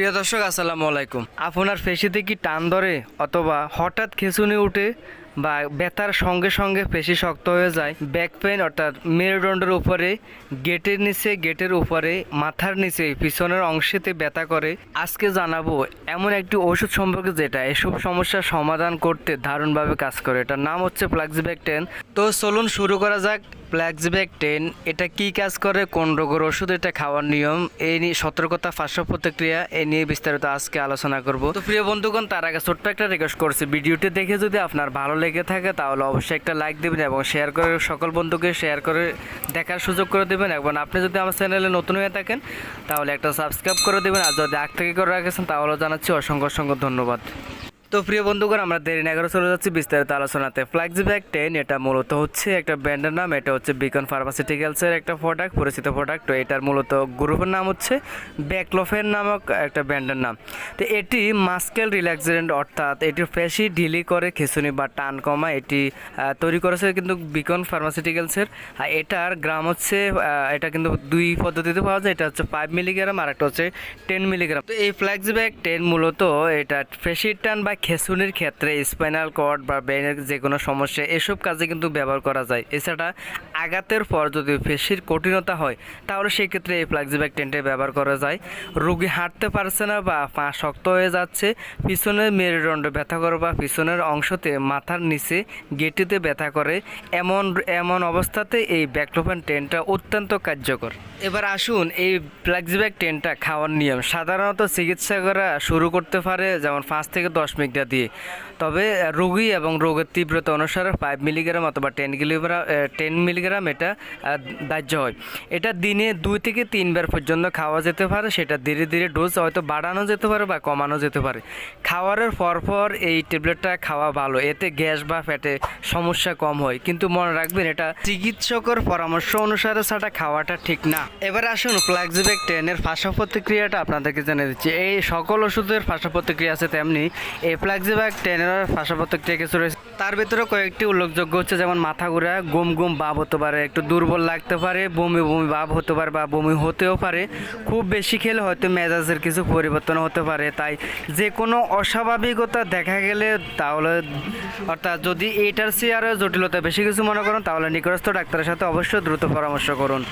প্রিয় দর্শক আসসালামু আলাইকুম। আপনার ফেসিতে কি টান ধরে অথবা হঠাৎ খেসুনে উঠে বা ব্যথার সঙ্গে সঙ্গে পেশি শক্ত হয়ে যায়। ব্যাক পেন অর্থাৎ মেরুদণ্ডের উপরে, গেটের নিচে, গেটের উপরে, মাথার নিচে, পিছনের অংশেতে ব্যথা করে। আজকে জানাব এমন একটি ওষুধ সম্পর্কে যেটা এসব সমস্যার সমাধান করতে দারুণভাবে কাজ করে। এটার নাম হচ্ছে প্লাক্সিব্যাক টেন তো চলুন শুরু করা যাক প্লাক্সিব্যাক টেন এটা কি কাজ করে, কোন রোগের ওষুধ, এটা খাওয়ার নিয়ম, এই নিয়ে সতর্কতা পার্শ্ব প্রতিক্রিয়া, এই নিয়ে বিস্তারিত আজকে আলোচনা করব। তো প্রিয় বন্ধুগণ, তার আগে ছোট্ট একটা রিকোয়েস্ট করছি। ভিডিওটি দেখে যদি আপনার ভালো লেগে থাকে, তাহলে অবশ্যই একটা লাইক দেবেন এবং শেয়ার করে সকল বন্ধুকে শেয়ার করে দেখার সুযোগ করে দেবেন। এবং আপনি যদি আমার চ্যানেলে নতুন হয়ে থাকেন, তাহলে একটা সাবস্ক্রাইব করে দেবেন। আর যদি আগ থেকে করে রাখেছেন, তাহলে জানাচ্ছি অসংখ্য অসংখ্য ধন্যবাদ। তো প্রিয় বন্ধুগণ, আমরা দেরি না চলে যাচ্ছি বিস্তারিত আলোচনাতে। ফ্ল্যাক্সিব্যাক টেন এটা মূলত হচ্ছে একটা ব্র্যান্ডের নাম, এটা হচ্ছে বিকন ফার্মাসিউটিক্যালসের একটা প্রোডাক্ট পরিচিত প্রোডাক্ট তো এটার মূলত গ্রুপের নাম হচ্ছে ব্যাকলোফেন নামক একটা ব্র্যান্ডের নাম। তো এটি মাস্কেল রিল্যাক্সেন্ট, অর্থাৎ এটি পেশি ঢিলি করে খেসুনি বা টান কমা এটি তৈরি করেছে কিন্তু বিকন ফার্মাসিউটিক্যালসের আর এটার গ্রাম হচ্ছে এটা কিন্তু দুই পদ্ধতিতে পাওয়া যায়, এটা হচ্ছে ফাইভ মিলিগ্রাম আর একটা হচ্ছে টেন মিলিগ্রাম তো এই ফ্ল্যাক্সব্যাক টেন মূলত এটা পেশির টান বা খেসুনির ক্ষেত্রে স্পাইনাল কর্ড বা ব্রেনের যে কোনো সমস্যা, এসব কাজে কিন্তু ব্যবহার করা যায়। এছাড়া আঘাতের পর যদি পেশির কঠিনতা হয়, তাহলে সেই ক্ষেত্রে এই ফ্ল্যাক্সব্যাক টেনটা ব্যবহার করা যায়। রোগী হাঁটতে পারছে না বা পা শক্ত হয়ে যাচ্ছে, পিছনের মেরুদণ্ড ব্যথা করে বা পিছনের অংশতে মাথার নিচে গেটিতে ব্যথা করে, এমন এমন অবস্থাতে এই ব্যাকলোফেন টেনটা অত্যন্ত কার্যকর। এবার আসুন এই ফ্ল্যাক্সব্যাক টেনটা খাওয়ার নিয়ম। সাধারণত চিকিৎসকেরা শুরু করতে পারে যেমন পাঁচ থেকে দশ মিনিটা। দিয়ে। তবে রোগী এবং রোগের তীব্রতা অনুসারে ফাইভ মিলিগ্রাম অথবা টেন কিলোগ্রাম টেন মিলিগ্রাম এটা দাহ্য হয়। এটা দিনে দুই থেকে তিনবার পর্যন্ত খাওয়া যেতে পারে, সেটা ধীরে ধীরে ডোজ হয়তো বাড়ানো যেতে পারে বা কমানো যেতে পারে। খাওয়ারের পরপর এই ট্যাবলেটটা খাওয়া ভালো, এতে গ্যাস বা ফ্যাটে সমস্যা কম হয়। কিন্তু মনে রাখবেন, এটা চিকিৎসকের পরামর্শ অনুসারে ছাড়া খাওয়াটা ঠিক না। এবার আসুন ফ্ল্যাক্সিব্যাক টেনের পার্শ্ব প্রতিক্রিয়াটা আপনাদেরকে জানিয়ে দিচ্ছি। এই সকল ওষুধের পার্শ্ব প্রতিক্রিয়া আছে তেমনি এই ফ্ল্যাক্সিব্যাক টেনের পার্শ্ব প্রতিক্রিয়া কিছু রয়েছে। তার ভিতরে কয়েকটি উল্লেখযোগ্য হচ্ছে, যেমন মাথা ঘোরা, গুম গুম ভাব হতে পারে, একটু দুর্বল লাগতে পারে, বমি বমি ভাব হতে পারে বা বমি হতেও পারে। খুব বেশি খেলে হয়তো মেজাজের কিছু পরিবর্তন হতে পারে। তাই যে কোনো অস্বাভাবিকতা দেখা গেলে তাহলে, অর্থাৎ যদি এইটার চেয়ে আরও জটিলতা বেশি কিছু মনে করেন, তাহলে নিকটস্থ ডাক্তারের সাথে অবশ্যই দ্রুত পরামর্শ করুন।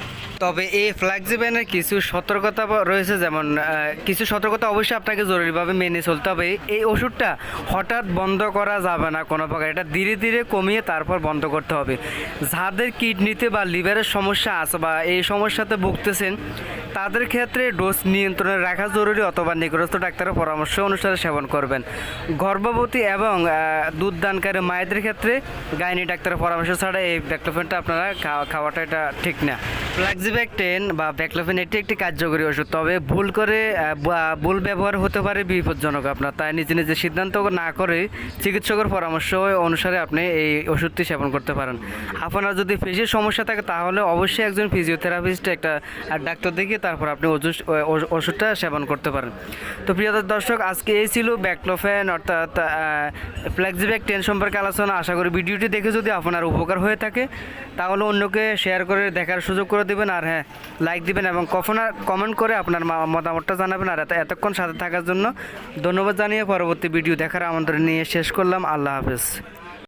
তবে এই ফ্ল্যাক্সিব্যানের কিছু সতর্কতা রয়েছে, যেমন কিছু সতর্কতা অবশ্যই আপনাকে জরুরিভাবে মেনে চলতে হবে। এই ওষুধটা হঠাৎ বন্ধ করা যাবে না কোনো প্রকার। এটা ধীরে ধীরে কমিয়ে তারপর বন্ধ করতে হবে। যাদের কিডনিতে বা লিভারের সমস্যা আছে বা এই সমস্যাতে ভুগতেছেন, তাদের ক্ষেত্রে ডোজ নিয়ন্ত্রণে রাখা জরুরি অথবা নিকটস্থ ডাক্তারের পরামর্শ অনুসারে সেবন করবেন। গর্ভবতী এবং দুধদানকারী মায়েদের ক্ষেত্রে গাইনি ডাক্তারের পরামর্শ ছাড়া এই ব্যাকলোফেনটা আপনারা খাওয়াটা এটা ঠিক না। ফ্ল্যাক্সিব্যাক টেন বা ব্যাকলোফেন এটি একটি কার্যকরী ওষুধ, তবে ভুল করে ভুল ব্যবহার হতে পারে বিপজ্জনক আপনার, তাই নিজে নিজে সিদ্ধান্ত না করে চিকিৎসকের পরামর্শ অনুসারে আপনি এই ওষুধটি সেবন করতে পারেন। আপনার যদি পেশির সমস্যা থাকে তাহলে অবশ্যই একজন ফিজিওথেরাপিস্ট একটা ডাক্তার দেখিয়ে তারপর আপনি ওষুধ ওষুধটা সেবন করতে পারেন। তো প্রিয় দর্শক, আজকে এই ছিল ব্যাকলোফেন, অর্থাৎ ফ্ল্যাক্সিব্যাক টেন সম্পর্কে আলোচনা। আশা করি ভিডিওটি দেখে যদি আপনার উপকার হয়ে থাকে, তাহলে অন্যকে শেয়ার করে দেখার সুযোগ করে দেবেন। আর হ্যাঁ লাইক দিবেন এবং কখনো কমেন্ট করে আপনার মতামতটা জানাবেন। আর এত- এতক্ষণ সাথে থাকার জন্য ধন্যবাদ জানিয়ে পরবর্তী ভিডিও দেখার আমন্ত্রণ নিয়ে শেষ করলাম। আল্লাহ হাফেজ।